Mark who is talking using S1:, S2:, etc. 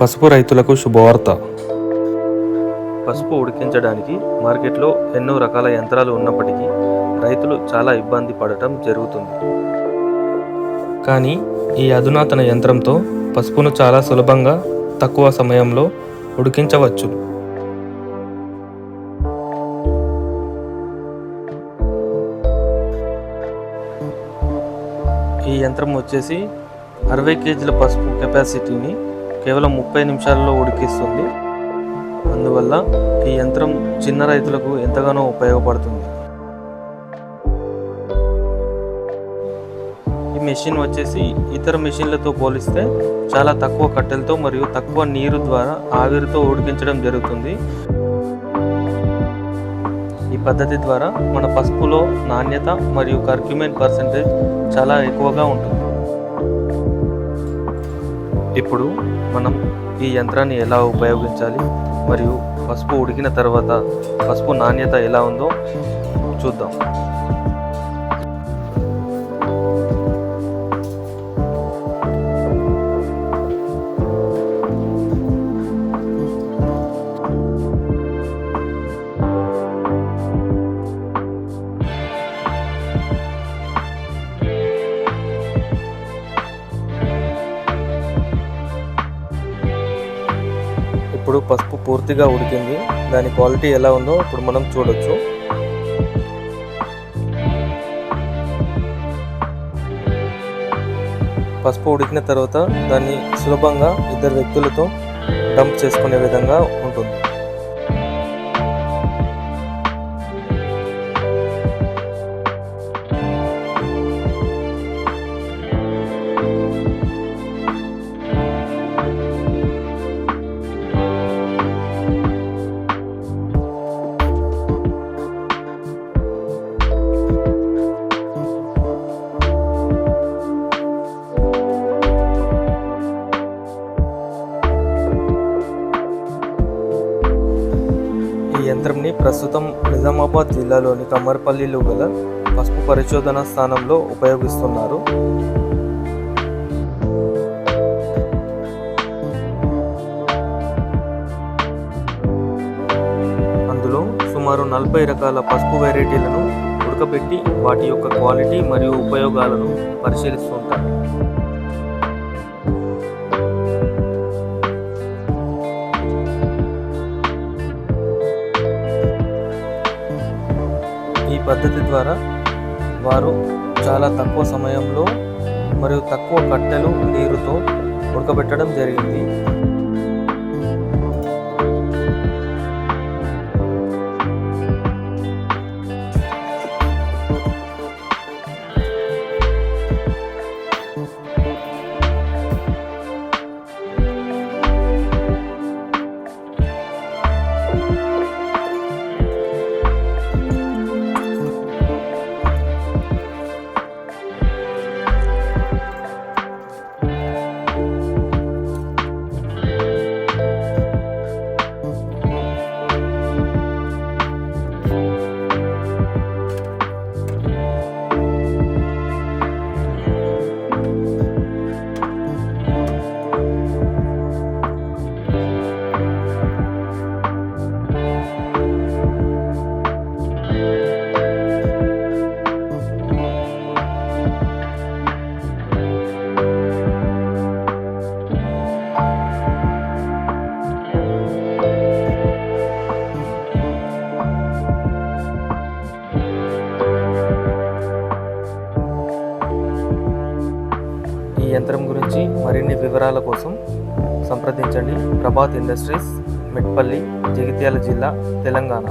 S1: పసుపు రైతులకు శుభవార్త.
S2: పసుపు ఉడికించడానికి మార్కెట్లో ఎన్నో రకాల యంత్రాలు ఉన్నప్పటికీ రైతులు చాలా ఇబ్బంది పడటం జరుగుతుంది. కానీ ఈ అధునాతన యంత్రంతో పసుపును చాలా సులభంగా తక్కువ సమయంలో ఉడికించవచ్చు. ఈ యంత్రం వచ్చేసి అరవై కేజీల పసుపు కెపాసిటీని కేవలం ముప్పై నిమిషాల్లో ఉడికిస్తుంది. అందువల్ల ఈ యంత్రం చిన్న రైతులకు ఎంతగానో ఉపయోగపడుతుంది. ఈ మెషిన్ వచ్చేసి ఇతర మెషిన్లతో పోలిస్తే చాలా తక్కువ కట్టెలతో మరియు తక్కువ నీరు ద్వారా ఆవిరితో ఉడికించడం జరుగుతుంది. ఈ పద్ధతి ద్వారా మన పసుపులో నాణ్యత మరియు కర్క్యుమెన్ పర్సంటేజ్ చాలా ఎక్కువగా ఉంటుంది. ఇప్పుడు మనం ఈ యంత్రాన్ని ఎలా ఉపయోగించాలి? మరియు పసుపు ఉడికిన తర్వాత పసుపు నాణ్యత ఎలా ఉందో చూద్దాం. ఇప్పుడు పసుపు పూర్తిగా ఉడికింది. దాని క్వాలిటీ ఎలా ఉందో ఇప్పుడు మనం చూడొచ్చు. పసుపు ఉడికిన తర్వాత దాన్ని సులభంగా ఇద్దరు వ్యక్తులతో డంప్ చేసుకునే విధంగా ఉంటుంది. యంత్రంని ప్రస్తుతం నిజామాబాద్ జిల్లాలోని కమ్మర్పల్లిలో గల పసుపు పరిశోధన స్థానంలో ఉపయోగిస్తున్నారు. అందులో సుమారు నలభై రకాల పసుపు వెరైటీలను ఉడకబెట్టి వాటి యొక్క క్వాలిటీ మరియు ఉపయోగాలను పరిశీలిస్తుంటారు. పద్ధతి ద్వారా వారు చాలా తక్కువ సమయంలో మరియు తక్కువ కట్టెలు నీరుతో ఉడకబెట్టడం జరిగింది. చిత్రం యంత్రం గురించి మరిన్ని వివరాల కోసం సంప్రదించండి. ప్రభాత్ ఇండస్ట్రీస్ మెట్పల్లి జగిత్యాల జిల్లా తెలంగాణ.